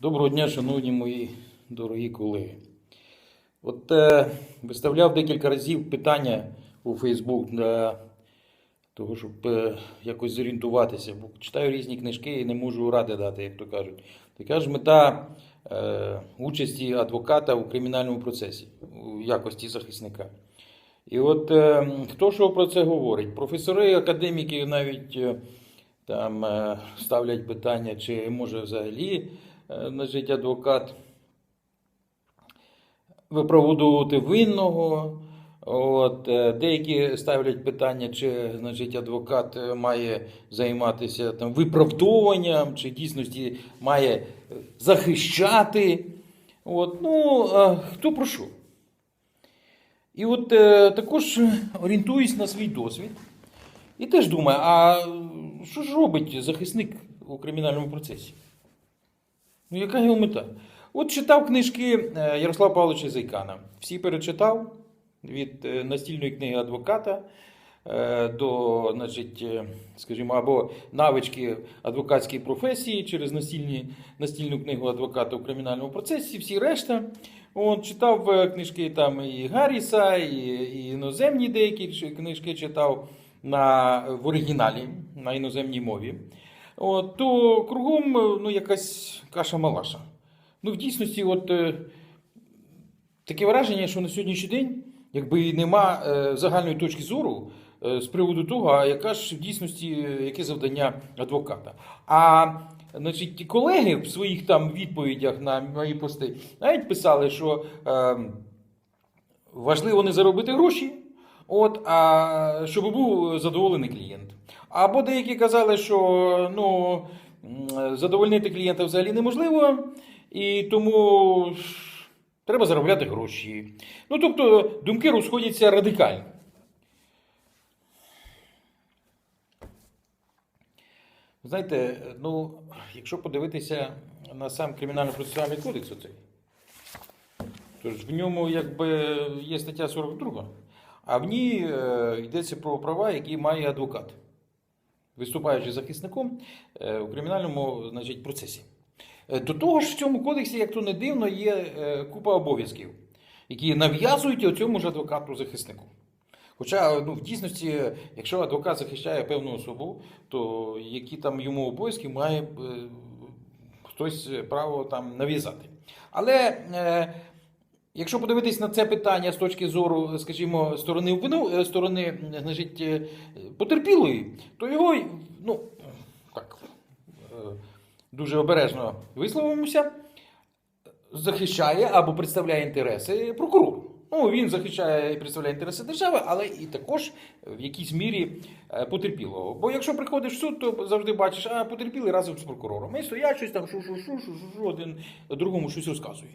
Доброго дня, шановні мої дорогі колеги. От е, виставляв декілька разів питання у Фейсбук для того, щоб е, якось зорієнтуватися. Бо читаю різні книжки і не можу ради дати, як то кажуть. Така ж мета е, участі адвоката у кримінальному процесі у якості захисника. І от е, хто що про це говорить? Професори, академіки навіть е, там е, ставлять питання, чи може взагалі значить, адвокат виправдовувати винного. От, е, деякі ставлять питання, чи значить, адвокат е, має займатися там, виправдовуванням, чи дійсності має е, захищати. От, ну, е, хто про що? І от е, також орієнтуюсь на свій досвід. І теж думаю, а що ж робить захисник у кримінальному процесі? Ну, яка його мета? От читав книжки е, Ярослава Павловича Зайкана. Всі перечитав від е, настільної книги адвоката е, до, значить, скажімо, або навички адвокатської професії через настільні, настільну книгу адвоката у кримінальному процесі, всі решта. От, читав книжки там і Гарріса, і, і іноземні деякі книжки читав на, в оригіналі на іноземній мові. От, то кругом е, ну, якась каша-малаша. Ну, в дійсності, от е, таке враження, що на сьогоднішній день, якби нема е, загальної точки зору з приводу того, а яка ж в дійсності, яке завдання адвоката. А значить, колеги в своїх там відповідях на мої пости навіть писали, що е, важливо не заробити гроші, от, а щоб був задоволений клієнт. Або деякі казали, що ну, задовольнити клієнта взагалі неможливо, і тому треба заробляти гроші. Ну, тобто думки розходяться радикально. Знаєте, ну, якщо подивитися на сам кримінально-процесуальний кодекс оцей, то ж в ньому якби є стаття 42, а в ній е, йдеться про права, які має адвокат, виступаючи захисником е, у кримінальному значить, процесі. Е, До того ж, в цьому кодексі, як то не дивно, є е, купа обов'язків, які нав'язують цьому ж адвокату-захиснику. Хоча ну, в дійсності, якщо адвокат захищає певну особу, то які там йому обов'язки має хтось право там нав'язати. Але якщо подивитись на це питання з точки зору, скажімо, сторони обвину, е, сторони е, значить, е, потерпілої, то його ну, так, дуже обережно висловимося, захищає або представляє інтереси прокурору. Ну, він захищає і представляє інтереси держави, але і також в якійсь мірі потерпілого. Бо якщо приходиш в суд, то завжди бачиш, а потерпілий разом з прокурором. І стоять щось там, шу-шу-шу, шу-шу-шу, один другому щось розказує.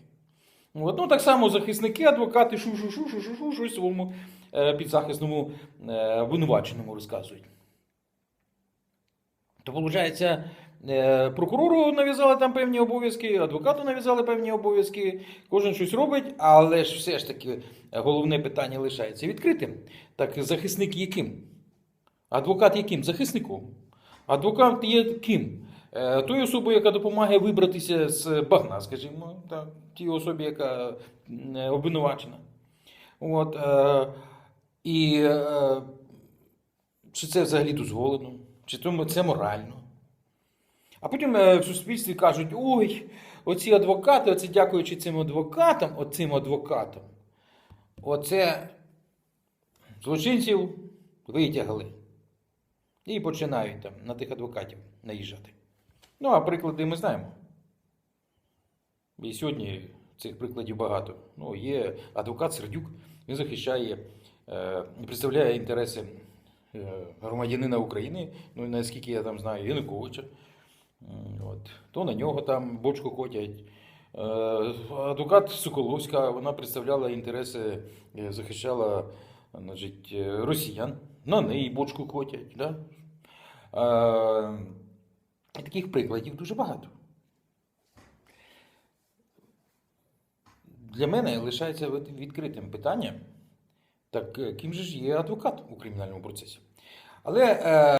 От, ну, так само захисники, адвокати, шу-шу-шу, шу-шу-шу, щось своєму е, підзахисному е, обвинуваченому розказують. То, виходить, е, прокурору нав'язали там певні обов'язки, адвокату нав'язали певні обов'язки, кожен щось робить, але ж все ж таки головне питання лишається відкритим. Так захисник є ким? Адвокат є ким? Захисником. Адвокат є ким? Е, Тою особою, яка допомагає вибратися з багна, скажімо, так, тій особі, яка е, обвинувачена. От, е, і чи це взагалі дозволено, чи це морально. А потім в суспільстві кажуть: ой, оці адвокати, оце дякуючи цим адвокатам, оцим адвокатам, оце злочинців витягли. І починають там на тих адвокатів наїжджати. Ну, а приклади ми знаємо. І сьогодні цих прикладів багато. Ну, є адвокат Сердюк, він захищає, е, представляє інтереси е, громадянина України, ну, наскільки я там знаю, Януковича. От. То на нього там бочку котять. Е, Адвокат Соколовська, вона представляла інтереси, захищала значить, росіян. На неї бочку котять. Да? І Таких прикладів дуже багато. Для мене лишається відкритим питання, так е, ким же ж є адвокат у кримінальному процесі? Але е,